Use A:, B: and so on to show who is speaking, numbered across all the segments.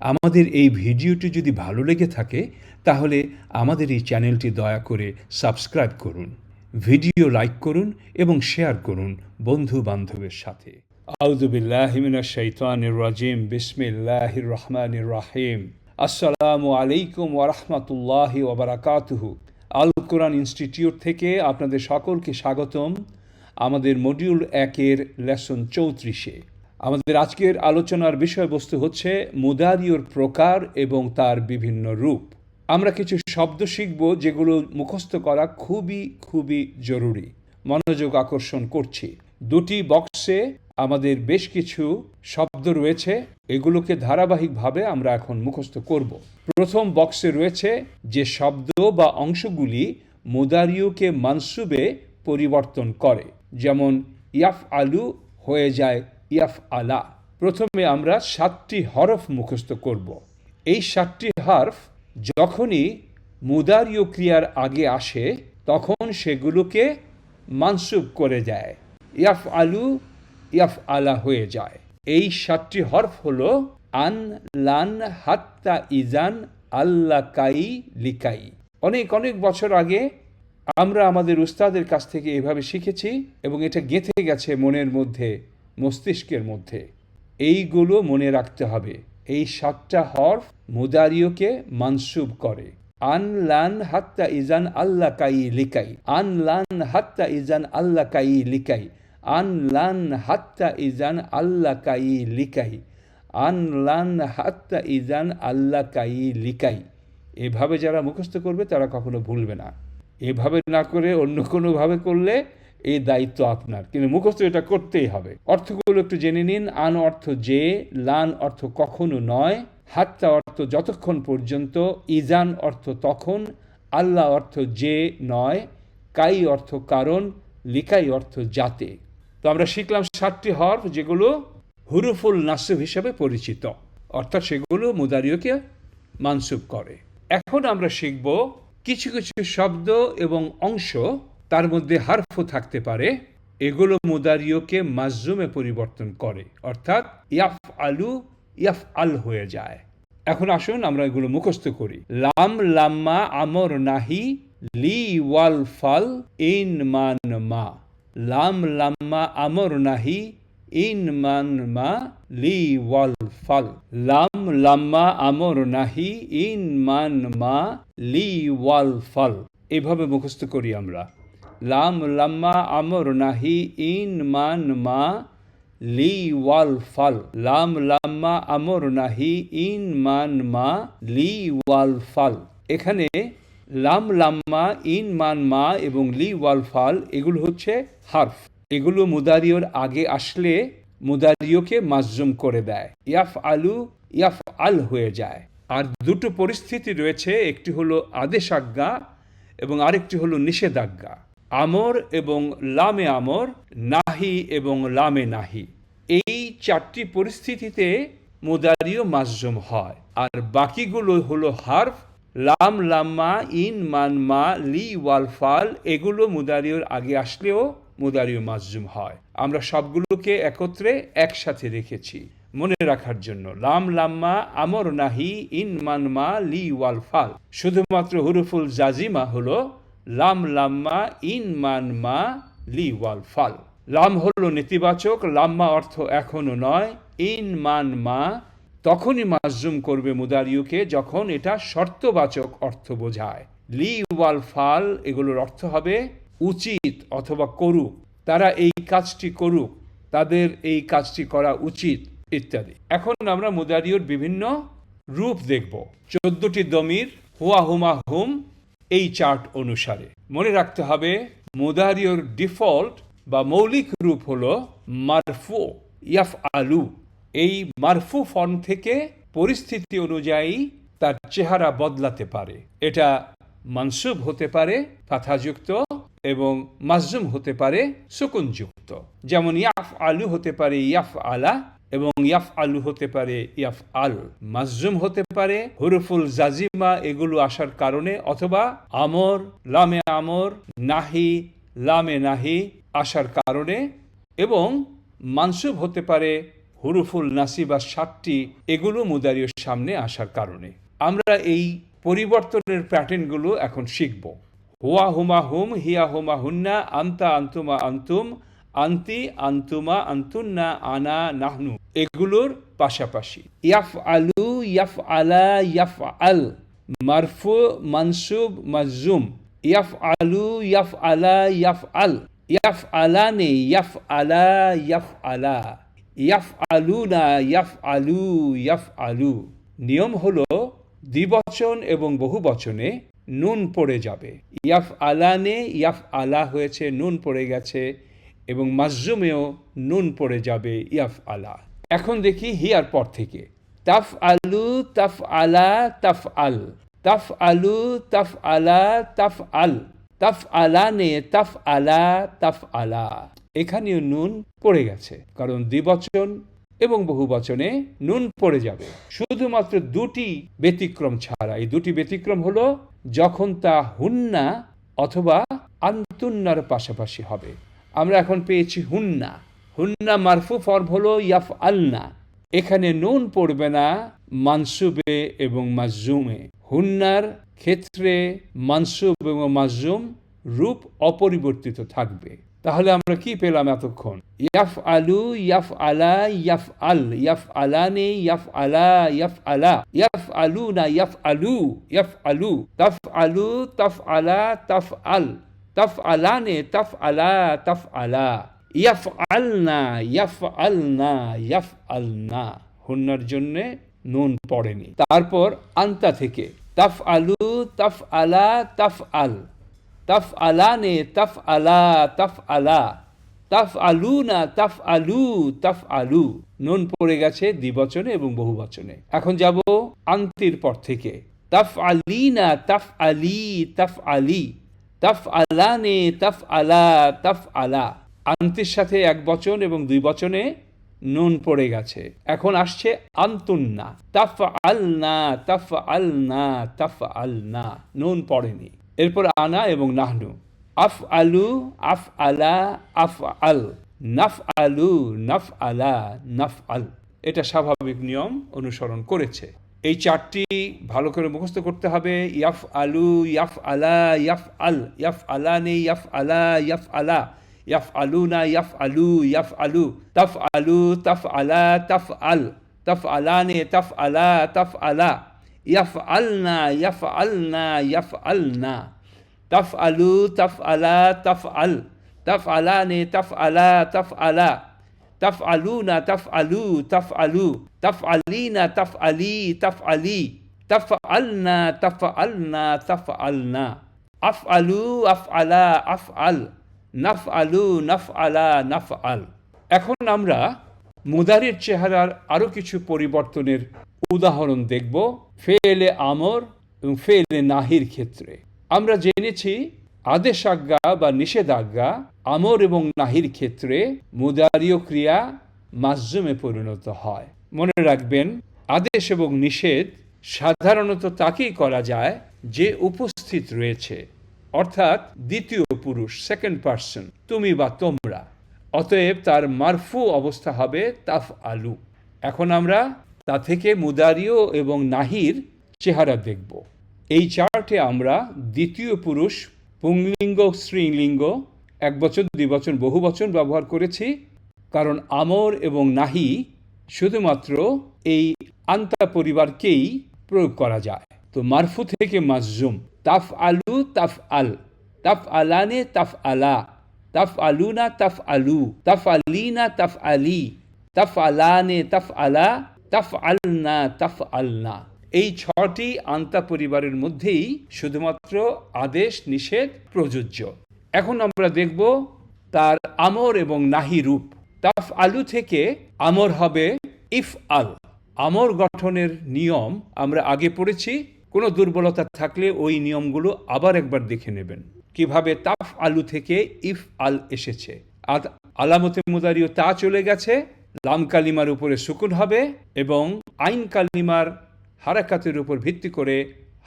A: আমাদের এই ভিডিওটি যদি ভালো লেগে থাকে, তাহলে আমাদের এই চ্যানেলটি দয়া করে সাবস্ক্রাইব করুন, ভিডিও লাইক করুন এবং শেয়ার করুন বন্ধু বান্ধবের সাথে রাজিম, বিসমিল্লাহির রহমানির রাহিম। আসসালামু আলাইকুম ওরহমতুল্লাহি ওবরাকাতুহু আল কোরআন ইনস্টিটিউট থেকে আপনাদের সকলকে স্বাগতম। আমাদের মডিউল একের লেসন চৌত্রিশে। আমাদের আজকের আলোচনার বিষয়বস্তু হচ্ছে মুদারিওর প্রকার এবং তার বিভিন্ন রূপ। আমরা কিছু শব্দ শিখব যেগুলো মুখস্থ করা খুবই খুবই জরুরি। মনোযোগ আকর্ষণ করছি। দুটি বক্সে আমাদের বেশ কিছু শব্দ রয়েছে। এগুলোকে ধারাবাহিকভাবে আমরা এখন মুখস্থ করব। প্রথম বক্সে রয়েছে যে শব্দ বা অংশগুলি মুদারিওকে মানসুবে পরিবর্তন করে। যেমন ইয়াফ আলু হয়ে যায় ইয়াফ আলা প্রথমে আমরা সাতটি হরফ মুখস্থ করব। এই সাতটি হরফ যখনই মুদারীয় ক্রিয়ার আগে আসে, তখন সেগুলোকে মানসুব করে যায়। ইয়াফ আলু ইয়াফ আলা হয়ে যায়। এই সাতটি হরফ হল আন, লান, হাত্তা, ইজান, আল্লা, কাই, লিকাই। অনেক অনেক বছর আগে আমরা আমাদের উস্তাদের কাছ থেকে এভাবে শিখেছি এবং এটা গেঁথে গেছে মনের মধ্যে। মস্তিষ্কের মধ্যে। এইগুলো মনে রাখতে হবে। এই সাতটা হরফ মুদারিওকে মানসুব করে। আন লান হাত্তা ইজান আল্লাহ কাই লিকাই। আন লান হাত্তা ইজান আল্লাহ কাই লিকাই। আন লান হাত্তা ইজান আল্লাহ কাই লিকাই। আন লান হাত্তা ইজান আল্লাহ কাই লিকাই। এভাবে যারা মুখস্থ করবে তারা কখনো ভুলবে না। এভাবে না করে অন্য কোনোভাবে করলে এই দায়িত্ব আপনার। কিন্তু মুখস্থ এটা করতেই হবে। অর্থগুলো একটু জেনে নিন। আন অর্থ যে, লান অর্থ কখনো নয়। হাত্তা অর্থ যতক্ষণ পর্যন্ত। ইজান অর্থ তখন। আল্লাহ অর্থ যে নয়। কাই অর্থ কারণ। লিকাই অর্থ যাতে তো আমরা শিখলাম সাতটি হরফ যেগুলো হুরুফুল নাসুব হিসেবে পরিচিত। অর্থাৎ সেগুলো মুদারিওকে মানসুব করে। এখন আমরা শিখব কিছু কিছু শব্দ এবং অংশ তার মধ্যে হারফ থাকতে পারে। এগুলো মুদারিওকে মাজুমে পরিবর্তন করে। অর্থাৎ ইয়াফ আলু ইয়াফ আল হয়ে যায়। এখন আসুন আমরা এগুলো মুখস্থ করি। লাম, লাম্মা, আমর, নাহি, লি, ওয়াল, ফাল, ইন, মান, মা। লাম, লাম্মা, আমর, নাহি, ইন, মান, মা, লি, ওয়াল, ফাল। লাম, লাম্মা, আমর, নাহি, ইন, মান, মা, লি, ওয়াল, ফাল। এভাবে মুখস্থ করি আমরা। লাম লাম্মা আমর নাহি ইন মান মা লি ওয়াল ফাল। লাম লাম্মা আমর নাহি ইন মান মা লি ওয়াল ফাল। এখানে লাম লাম্মা, ইন মান মা এবং লি ওয়াল ফাল, এগুলো হচ্ছে হার্ফ। এগুলো মুদারিওর আগে আসলে মুদারিওকে মাজুম করে দেয়। ইয়াফ আলু, ইয়াফ আল হয়ে যায়। আর দুটো পরিস্থিতি রয়েছে, একটি হলো আদেশাজ্ঞা এবং আরেকটি হলো নিষেধাজ্ঞা। আমর এবং লামে আমর, নাহি এবং লামে নাহি। এই চারটি পরিস্থিতিতে মোদারিও মাজুম হয়। আর বাকিগুলো হলো হার্ফ, লাম, লাম্মা, ইন, মান, মা, লি, ওয়াল, ফাল, এগুলো মুদারিওর আগে আসলেও মুদারিও মাজুম হয়। আমরা সবগুলোকে একত্রে একসাথে রেখেছি। মনে রাখার জন্য লাম, লাম্মা, আমর, নাহি, ইন, মান, মা, লি, ওয়াল, ফাল। শুধুমাত্র হুরুফুল জাজিমা হলো লাম লাম্মা, ইন মান মা, লি ওয়াল ফাল। লাম হলো নেতিবাচক, লাম্মা অর্থ এখনও নয়। ইন মান মা, তখনই মাজুম করবে মুদারিউকে যখন এটা শর্তবাচক অর্থ বোঝায়। লি ওয়াল ফাল, এগুলোর অর্থ হবে উচিত অথবা করুক। তারা এই কাজটি করুক, তাদের এই কাজটি করা উচিত, ইত্যাদি। এখন আমরা মুদারিওর বিভিন্ন রূপ দেখব। চোদ্দটি দমির, হুয়া হুমা হুম এই চার্ট অনুসারে। মনে রাখতে হবে, মুদারিওর ডিফল্ট বা মৌলিক রূপ হল মারফু ইয়াফ আলু এই মারফু ফর্ম থেকে পরিস্থিতি অনুযায়ী তার চেহারা বদলাতে পারে। এটা মানসুব হতে পারে ফাথাযুক্ত এবং মাজুম হতে পারে, সুকুনযুক্ত। যেমন ইয়াফ আলু হতে পারে ইয়াফ আলা এবং ইয়াফ আলু হতে পারে ইয়াফ আল মাজুম হতে পারে হুরুফুল জাজিমা, এগুলো আসার কারণে অথবা আমর, লামে আমর, নাহি, লামে নাহি আসার কারণে এবং মানসুব হতে পারে হুরুফুল নাসিবা সাতটি, এগুলো মুদারির সামনে আসার কারণে। আমরা এই পরিবর্তনের প্যাটার্নগুলো এখন শিখব। হুয়া হুমা হুম, হিয়া হুমা হুন্না, আন্তা আন্তুমা আন্তুম আন্তি, আন্তুমা, আন্তুন্না, আনা, নাহনু। এগুলোর পাশাপাশি। ইয়াফ আলু ইয়াফ আলা ইয়াফ আল মারফু, মানসুব মাজুম ইয়াফ আলু ইয়াফ আলা ইয়াফ আল ইয়াফ আলানে ইয়াফ আলা ইয়াফ আলা ইয়াফ আলু না ইয়াফ আলু ইয়াফ আলু নিয়ম হলো, দ্বিবচন এবং বহু বচনে নুন পড়ে যাবে। ইয়াফ আলানে ইয়াফ আলা হয়েছে, নুন পড়ে গেছে। এবং মাজুমেও নুন পড়ে যাবে, ইয়াফ আলা। এখন দেখি হিয়ার পর থেকে। তাফ আলু, তাফ আলা, তাফ আল। তাফ আলু, তাফ আলা, তাফ আল। তাফ আলা নে, তাফ আলা তাফ আলা। এখানেও নুন পড়ে গেছে, কারণ দ্বিবচন এবং বহু বচনে নুন পড়ে যাবে। শুধুমাত্র দুটি ব্যতিক্রম ছাড়া। এই দুটি ব্যতিক্রম হলো যখন তা হুন্না অথবা আন্তুন্নার পাশাপাশি হবে। আমরা এখন পেয়েছি হুন্না। হুন্না মারফু ফর্ম হলো ইয়াফ আলনা এখানে নুন পড়বে না মানসুবে এবং মাজুমে হুন্নার ক্ষেত্রে মানসুব এবং মাজুম রূপ অপরিবর্তিত থাকবে। তাহলে আমরা কি পেলাম এতক্ষণ? ইয়াফ আলু ইয়াফ আলা ইয়াফ আল ইয়াফ আলানে ইয়াফ আলা ইয়াফ আলা ইয়াফ আলু না ইয়াফ আলু ইয়াফ আলু তাফ আলু তাফ আলা তাফ আল তাফ আলানে তাফ আলা তাফ আলা ইয়াফ আলনা ইয়াফ আলনা ইয়াফ আলনা হুন্নার জন্যে নুন পড়েনি। তারপর আন্তা থেকে তাফ আলু তাফ আলা তাফ আল তাফ আলানে তাফ আলা তাফ আলা তাফ আলু না তাফ আলু তাফ আলু নুন পড়ে গেছে দ্বিবচনে এবং বহুবচনে। এখন যাব আন্তির পর থেকে। তাফ আলি না তাফ আলি তাফ আলি তাফ আলানে তাফ আলা তাফ আলা আন্তির সাথে এক বচন এবং দুই বচনে নুন পড়ে গেছে। এখন আসছে আন্তুন্না। তাফ আলনা তাফ আলনা তাফ আলনা নুন পড়েনি। এরপর আনা এবং নাহনু। আফ আলু আফ আলা আফ আল নাফ আলু নাফ আলা নাফ আল এটা স্বাভাবিক নিয়ম অনুসরণ করেছে। এই চারটি ভালো করে মুখস্থ করতে হবে। ইয়াফ আলু ইয়াফ আলা ইয়াফ আল ইয়াফ আলা নে ইয়াফ আলা ইয়াফ আলা ইয়াফ আলু না ইয়াফ আলু ইয়াফ আলু তাফ আলু তাফ আলা তাফ আল তাফ আলা নে তাফ আলা তাফ আলা ইয়াফ আলনা ইয়াফ আলনা ইয়াফ আলনা তাফ আলু তাফ আলা তাফ আল তাফ আলা নে তাফ আলা তাফ আলা তাফ আলু না তাফ আলু তাফ আলু তাফ আলি না তাফ আলি তাফ আলি আলনা তাফ আলনা আফ আলু আফ আলা আফ আল নাফ আলু নাফ আলা নাফ আল এখন আমরা মুদারির চেহারার আরও কিছু পরিবর্তনের উদাহরণ দেখব। ফেলে আমর এবং ফেলে নাহির ক্ষেত্রে। আমরা জেনেছি আদেশাজ্ঞা বা নিষেধাজ্ঞা আমর এবং নাহির ক্ষেত্রে মুদারীয় ক্রিয়া মাজুমে পরিণত হয়। মনে রাখবেন, আদেশ এবং নিষেধ সাধারণত তাকেই করা যায় যে উপস্থিত রয়েছে। অর্থাৎ দ্বিতীয় পুরুষ সেকেন্ড পার্সন তুমি বা তোমরা। অতএব তার মারফু অবস্থা হবে তাফ আলু এখন আমরা তা থেকে মুদারিও এবং নাহির চেহারা দেখব। এই চার্টে আমরা দ্বিতীয় পুরুষ পুংলিঙ্গ, স্ত্রীলিঙ্গ, এক দুই বছর, বহু বচন ব্যবহার করেছি। কারণ আমর এবং নাহি শুধুমাত্র এই আন্তা পরিবারকেই প্রয়োগ করা যায়। তো মারফু থেকে মাজুম তাফ আলু, তাফ আল, তাফ আলানে, তাফ আলা, তাফ আলুনা, তাফ আলু, তাফ আলিনা, তাফ আলি, তাফ আলানে, তাফ আলা, তাফ আলনা তাফ আলনা। এই ছটি আন্তা পরিবারের মধ্যেই শুধুমাত্র আদেশ, নিষেধ, প্রযোজ্য। এখন আমরা দেখব তার আমর এবং নাহি রূপ। তাফ আলু থেকে আমর হবে ইফ আল। আমর গঠনের নিয়ম আমরা আগে পড়েছি। কোনো দুর্বলতা থাকলে ওই নিয়মগুলো আবার একবার দেখে নেবেন। কীভাবে তাফ আলু থেকে ইফ আল এসেছে। আর আলামতে মুদারিও তা চলে গেছে। লাম কালিমার উপরে সুকুন হবে এবং আইন কালিমার হারাকাতের উপর ভিত্তি করে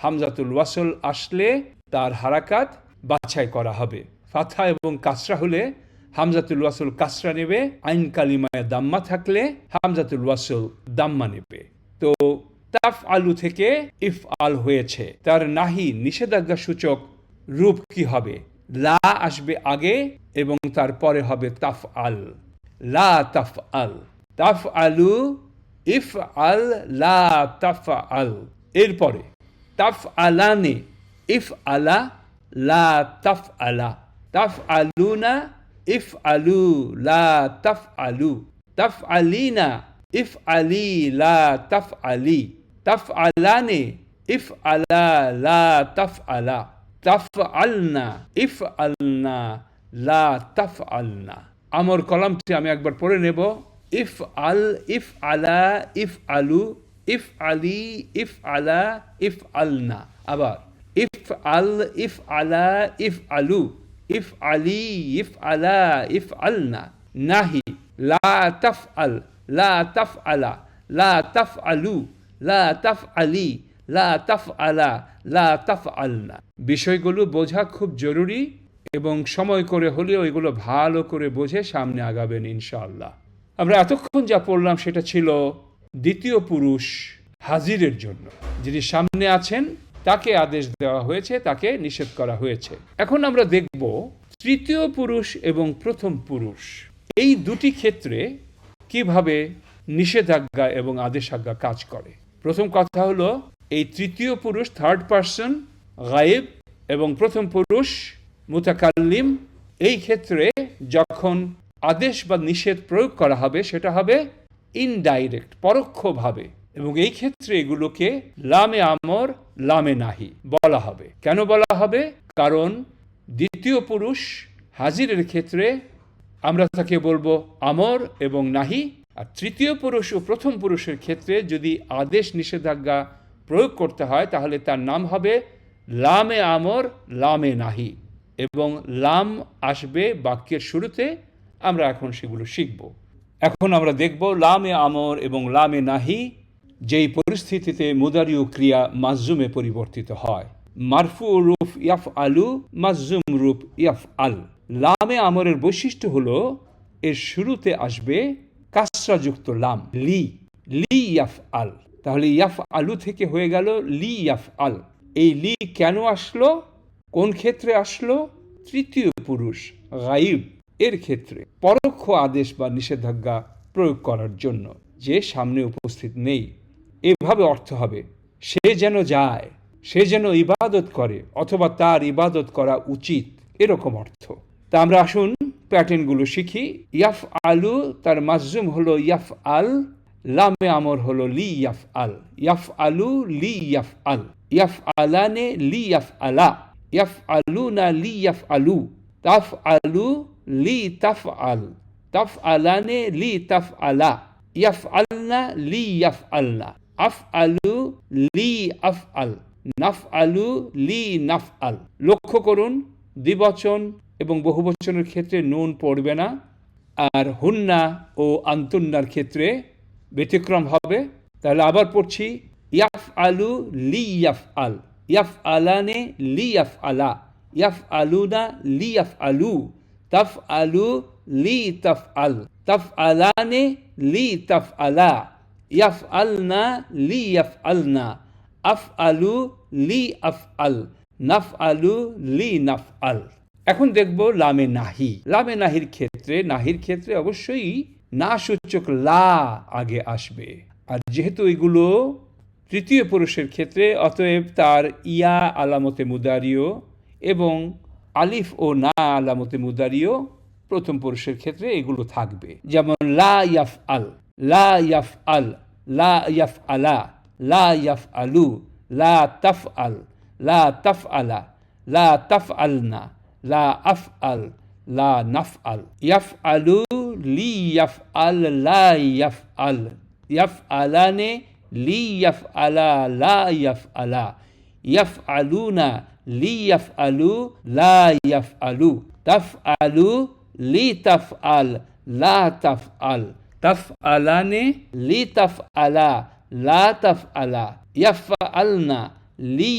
A: হামজাতুল ওয়াসল আসলে তার হারাকাত বাছাই করা হবে। ফাথা এবং কাসরা হলে হামজাতুল ওয়াসল কাসরা নেবে, আইন কালিমায় দাম্মা থাকলে হামজাতুল ওয়াসল দাম্মা নেবে। তো তাফ আলু থেকে ইফ আল হয়েছে। তার নাহি নিষেধাজ্ঞা সূচক রূপ কি হবে? লা আসবে আগে এবং তারপরে হবে তাফ আল লা তাফ আল তাফ আলু ইফ আল লা তাফ আল এরপরে তাফ আলানে ইফ আলা লা তাফ আলা তাফ আলুনা ইফ আলু লা তাফ আলু তাফ আলিনা ইফ আলি লা তাফ আলি তাফ আলানে ইফ আলা লা তাফ আলা তাফ আলনা ইফ আলনা লা তাফ আলনা আমর কলামটি আমি একবার পড়ে নেব। ইফ আল ইফ আলা ইফ আলু ইফ আলি ইফ আলা ইফ আলনা আবার ইফ আল ইফ আলা ইফ আলু ইফ আলি ইফ আলা ইফ আলনা নাহি লা তাফ আল লা তাফ আলা লা তাফ আলু লা তাফ আলি লা তাফ আলা লা তাফ আলনা বিষয়গুলো বোঝা খুব জরুরি এবং সময় করে হলেও এগুলো ভালো করে বুঝে সামনে আগাবেন ইনশাআল্লাহ। আমরা এতক্ষণ যা পড়লাম সেটা ছিল দ্বিতীয় পুরুষ হাজিরের জন্য। যিনি সামনে আছেন, তাকে আদেশ দেওয়া হয়েছে, তাকে নিষেধ করা হয়েছে। এখন আমরা দেখব তৃতীয় পুরুষ এবং প্রথম পুরুষ। এই দুটি ক্ষেত্রে কীভাবে নিষেধাজ্ঞা এবং আদেশাজ্ঞা কাজ করে? প্রথম কথা হলো, এই তৃতীয় পুরুষ থার্ড পার্সন গায়েব এবং প্রথম পুরুষ, মুতাকাল্লিম, এই ক্ষেত্রে যখন আদেশ বা নিষেধ প্রয়োগ করা হবে, সেটা হবে ইনডাইরেক্ট পরোক্ষভাবে। এবং এই ক্ষেত্রে এগুলোকে লামে আমর, লামে নাহি বলা হবে। কেন বলা হবে? কারণ দ্বিতীয় পুরুষ হাজিরের ক্ষেত্রে আমরা তাকে বলব আমর এবং নাহি। আর তৃতীয় পুরুষ ও প্রথম পুরুষের ক্ষেত্রে যদি আদেশ, নিষেধাজ্ঞা প্রয়োগ করতে হয়, তাহলে তার নাম হবে লামে আমর, লামে নাহি। এবং লাম আসবে বাক্যের শুরুতে আমরা এখন সেগুলো শিখব। এখন আমরা দেখব লামে আমর এবং লামে নাহি যেই পরিস্থিতিতে মুদারিও ক্রিয়া মাজুমে পরিবর্তিত হয়। মারফু রূপ ইয়াফ আলু মাজুম রূপ ইয়াফ আল লামে আমরের বৈশিষ্ট্য হলো এর শুরুতে আসবে কাসরাযুক্ত লাম, লি লি ইয়াফ আল তাহলে ইয়াফ আলু থেকে হয়ে গেল লি ইয়াফ আল এই লি কেন আসলো? কোন ক্ষেত্রে আসলো? তৃতীয় পুরুষ, গাইব। এর ক্ষেত্রে পরোক্ষ আদেশ বা নিষেধাজ্ঞা প্রয়োগ করার জন্য যে সামনে উপস্থিত নেই, এভাবে অর্থ হবে, সে যেন যায়, সে যেন ইবাদত করে অথবা তার ইবাদত করা উচিত এরকম অর্থ। তা আমরা আসুন প্যাটার্নগুলো শিখি। ইয়াফ আলু তার মাজুম হলো ইয়াফ আল লামে আমর হলো লি ইয়াফ আল ইয়াফ আলু লি ইয়াফ আল ইয়াফ আলানে লি ইয়াফ আলা ইয়াফ আলু না লি ইয়াফ আলু তাফ আলু লি তাফ আল তাফ আলানে লি তাফ আলা ইয়াফ আলনা লি ইয়াফ আলনা আফ আলু লি আফ আল নাফ আলু লি নাফ আল লক্ষ্য করুন, দ্বিবচন এবং বহুবচনের ক্ষেত্রে নুন পড়বে না, আর হুন্না ও আন্তুন্নার ক্ষেত্রে ব্যতিক্রম হবে। তাহলে আবার পড়ছি ইয়াফ আলু লি ইয়াফ আল ইয়াফ আলানে লি ইয়াফ আলা ইয়াফ আলুনা লি ইয়াফ আলু তাফ আলু লি তাফ আল তাফ আলানে লি তাফ আলা ইয়াফ আলনা লি ইয়াফ আলনা আফ আলু লি আল নাফ আলু লি নাফ আল এখন দেখব লামে নাহি। লামে নাহির ক্ষেত্রে নাহির ক্ষেত্রে অবশ্যই না সূচক লা আগে আসবে। আর যেহেতু এগুলো তৃতীয় পুরুষের ক্ষেত্রে, অতএব তার ইয়া আলামতে মুদারিও এবং আলিফ ও না আলামতে মুদারিও প্রথম পুরুষের ক্ষেত্রে এগুলো থাকবে। যেমন লা ইয়াফ আল লা ইয়াফ আল লা ইয়াফ আলা লা ইয়াফ আলু লা তাফ আল লা তাফ আলা লা তাফ আলনা লা আফ আল লা নাফ আল ইয়াফ আলু লি ইয়াফ আল লা ইয়াফ আল ইয়াফ আলানে লি ইয়াফ আলা লা ইয়াফ আলা ইয়াফ আলুনা লি ইয়াফ আলু লা ইয়াফ আলু তাফ আলু লি তাফ আল লা তাফ আল তাফ আলানে লি তাফ আলা লা তাফ আলা ইয়াফ আলনা লি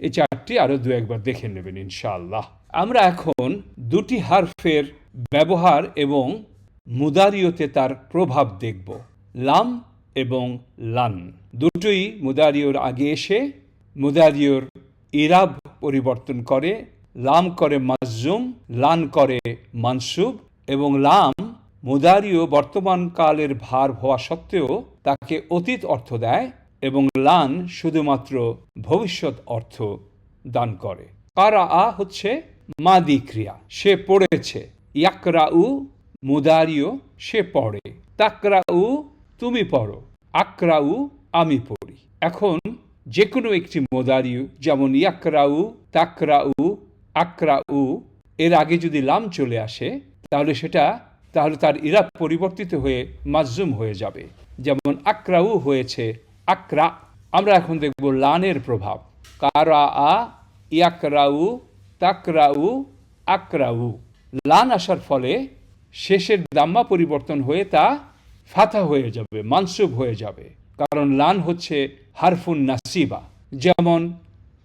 A: এই চারটি আরও দু একবার দেখে নেবেন, ইনশাআল্লাহ। আমরা এখন দুটি হারফের ব্যবহার এবং মুদারিয়তে তার প্রভাব দেখব, লাম এবং লান। দুটোই মুদারিয়র আগে এসে মুদারিয়র ইরাব পরিবর্তন করে, লাম করে মাজুম লান করে মানসুব এবং লাম মুদারিও বর্তমান কালের ভার হওয়া সত্ত্বেও তাকে অতীত অর্থ দেয় এবং লান শুধুমাত্র ভবিষ্যৎ অর্থ দান করে। কারা আ হচ্ছে মাদি ক্রিয়া। সে পড়েছে। ইয়াকরাউ মুদারিও, সে পড়ে। তাকরাউ তুমি পড়ো। আকরাউ আমি পড়ি। এখন যে কোনো একটি মোদারিউ যেমন ইয়াকরাউ, তাকরাউ, আকরাউ, এর আগে যদি লাম চলে আসে, তাহলে সেটা, তাহলে তার ইরাব পরিবর্তিত হয়ে মাজুম হয়ে যাবে। যেমন আকরাউ হয়েছে আকরা, আমরা এখন দেখব লানের প্রভাব। কারা আ, ইয়াকরাউ, তাকরাউ, আকরাউ। লান আসার ফলে শেষের দাম্মা পরিবর্তন হয়ে তা ফাথা হয়ে যাবে, মানসুব হয়ে যাবে। কারণ লান হচ্ছে হারফুন নাসিবা। যেমন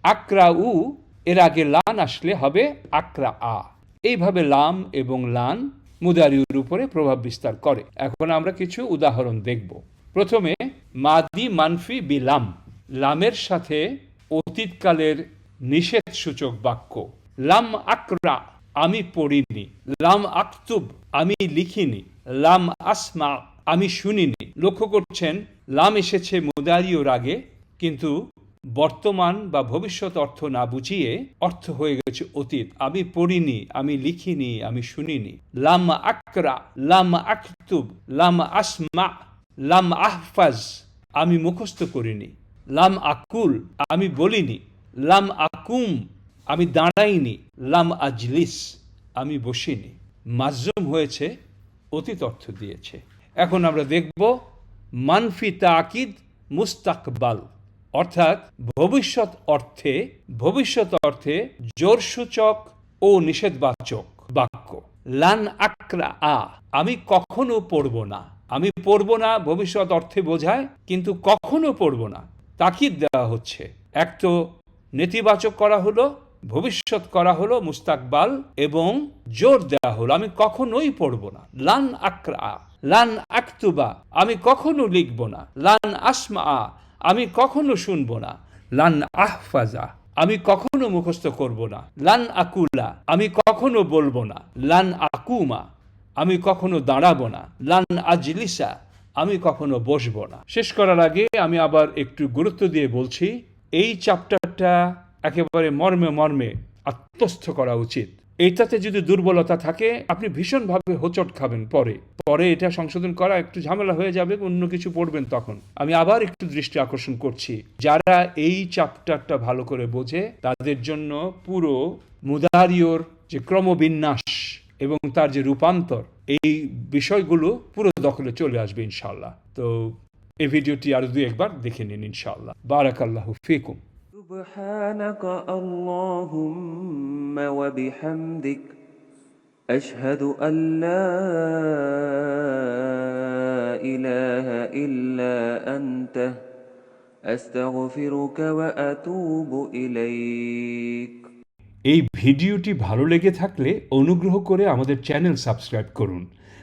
A: আকরা উ এর আগে লান আসলে হবে আকরা আ। এইভাবে লাম এবং লান মুদারিউর উপরে প্রভাব বিস্তার করে। এখন আমরা কিছু উদাহরণ দেখব। প্রথমে, মাদি মানফি বিলাম লামের সাথে অতীতকালের নিষেধ সূচক বাক্য। লাম আকরা, আমি পড়িনি। লাম আক্তুব, আমি লিখিনি। লাম আসমা, আমি শুনিনি। লক্ষ্য করছেন, লাম এসেছে মুদারিওর রাগে, কিন্তু বর্তমান বা ভবিষ্যৎ অর্থ না বুঝিয়ে অর্থ হয়ে গেছে অতীত। আমি পড়িনি, আমি লিখিনি, আমি শুনিনি। লাম আকরা, লাম আক্তুব, লাম আসমা লাম আহফাজ, আমি মুখস্থ করিনি। লাম আকুল, আমি বলিনি। লাম আকুম, আমি দাঁড়াইনি। লাম আজলিস, আমি বসিনি। মাজুম হয়েছে, অতীত অর্থ দিয়েছে। এখন আমরা দেখব মানফি তাকিদ মুস্তাকবাল, অর্থাৎ ভবিষ্যৎ অর্থে ভবিষ্যৎ অর্থে জোরসূচক ও নিষেধবাচক বাক্য। লান আকরা আ। আমি কখনো পড়ব না। আমি পড়ব না ভবিষ্যৎ অর্থে বোঝায়, কিন্তু কখনো পড়ব না। তাকিদ দেওয়া হচ্ছে। এক তো নেতিবাচক করা হলো, ভবিষ্যৎ করা হলো মুস্তাকবাল, এবং জোর দেওয়া হলো, আমি কখনোই পড়ব না। লান আকরা লান আক্তুবা, আমি কখনো লিখব না। লান আসমা আমি কখনো শুনব না। লান আহফাজা। আমি কখনো মুখস্থ করব না। লান আকুলা, আমি কখনো বলব না। লান আকুমা, আমি কখনো দাঁড়াবো না। লান আজলিসা, আমি কখনো বসবো না। শেষ করার আগে আমি আবার একটু গুরুত্ব দিয়ে বলছি, এই চ্যাপ্টারটা একেবারে মর্মে মর্মে আত্মস্থ করা উচিত। এইটাতে যদি দুর্বলতা থাকে, আপনি ভীষণভাবে হোচট খাবেন পরে। পরে এটা সংশোধন করা একটু ঝামেলা হয়ে যাবে, অন্য কিছু পড়বেন তখন। আমি আবার একটু দৃষ্টি আকর্ষণ করছি। যারা এই চ্যাপ্টারটা ভালো করে বোঝে, তাদের জন্য পুরো মুদারিওর যে ক্রমবিন্যাস এবং তার যে রূপান্তর, এই বিষয়গুলো পুরো দখলে চলে আসবে ইনশাল্লাহ তো এই ভিডিওটি আরও দুই একবার দেখে নিন ইনশাল্লাহ বারাকাল্লাহ ফিকুম।
B: سبحانك اللهم وبحمدك أشهد أن لا إله إلا أنت أستغفرك وأتوب إليك
C: এই ভিডিওটি ভালো লেগে থাকলে অনুগ্রহ করে আমাদের চ্যানেল সাবস্ক্রাইব করুন